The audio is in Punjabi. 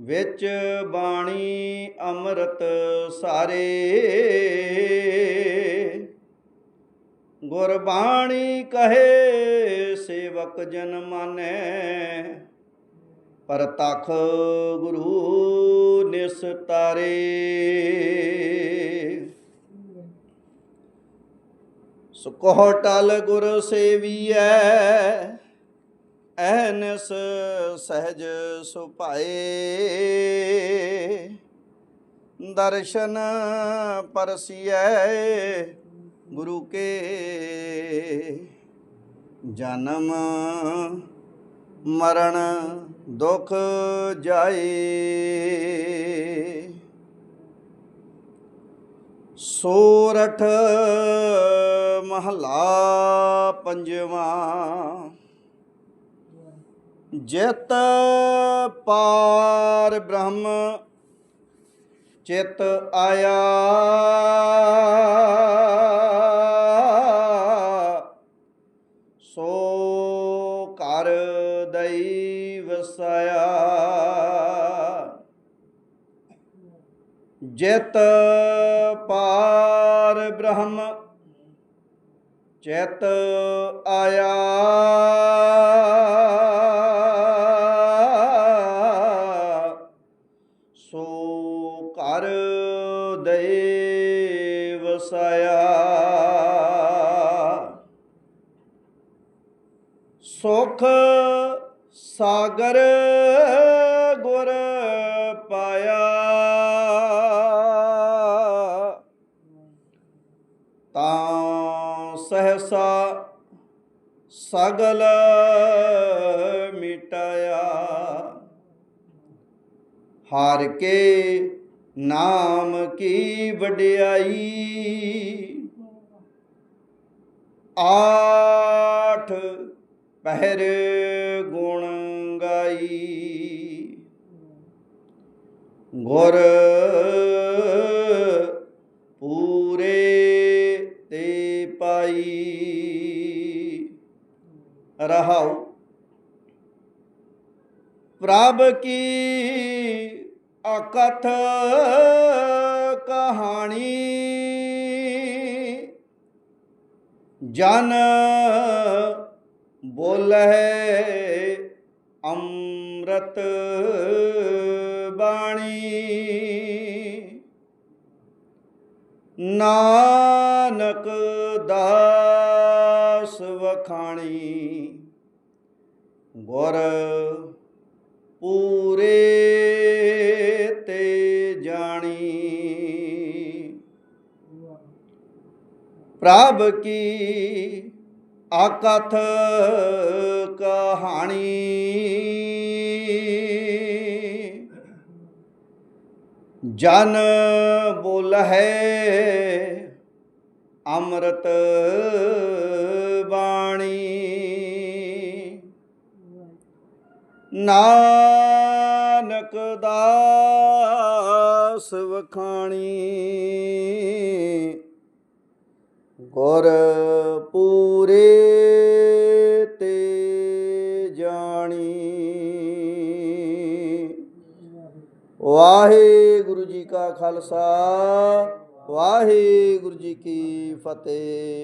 ਵਿੱਚ ਬਾਣੀ ਅੰਮ੍ਰਿਤ ਸਾਰੇ। ਗੁਰਬਾਣੀ ਕਹੇ, ਸੇਵਕ ਜਨ ਮਾਨੈ। ਪਰਤਖ ਗੁਰੂ ਨਿਸਤਾਰੇ ਸੁਕੋ ਟਲ ਗੁਰ ਸੇਵੀਐ। ਐਨਸ ਸਹਿਜ ਸੁਭਾਏ। ਦਰਸ਼ਨ ਪਰਸੀਐ ਗੁਰੂ ਕੇ। ਜਨਮ ਮਰਨ ਦੁਖ ਜਾਏ। ਸੋਰਠ ਮਹਲਾ ਪੰਜਵਾਂ ਜਿਤ ਪਾਰ ਬ੍ਰਹਮ ਚਿਤ ਆਇਆ। ਸੋ ਘਰ ਦਈ ਵਸਾਇਆ ਜਿਤ ਪਾਰ ਬ੍ਰਹਮ ਚਿਤ ਆਇਆ। ਘਰ ਦੇ ਵਸਾਇਆ ਸੁਖ ਸਾਗਰ ਗੁਰ ਪਾਇਆ। ਤਾਂ ਸਹਸਾ ਸਗਲ ਹਾਰ ਕੇ ਨਾਮ ਕੀ ਵਡਿਆਈ? ਆਠ ਪਹਿਰ ਗੁਣ ਗਾਈ। ਗੁਰ ਪੂਰੇ ਤੇ ਪਾਈ। ਰਹਾਉ ਪ੍ਰਭ ਕੀ ਅਕਥ ਕਹਾਣੀ? ਜਨ ਬੋਲੇ ਅੰਮ੍ਰਿਤ ਬਾਣੀ। ਨਾਨਕ ਦਾਸ ਵਖਾਣੀ। ਗੁਰ ਪੂਰੇ ਤੇ ਜਾਣੀ। ਪ੍ਰਭ ਕੀ ਆਕਥ ਕਹਾਣੀ। ਜਨ ਬੋਲ ਹੈ ਅੰਮ੍ਰਿਤ ਬਾਣੀ। ਨਾਨਕ ਦਾਸ ਵਖਾਣੀ। ਗੁਰ ਪੂਰੇ ਤੇ ਜਾਣੀ। ਵਾਹਿਗੁਰੂ ਜੀ ਕਾ ਖਾਲਸਾ, ਵਾਹਿਗੁਰੂ ਜੀ ਕੀ ਫਤਿਹ।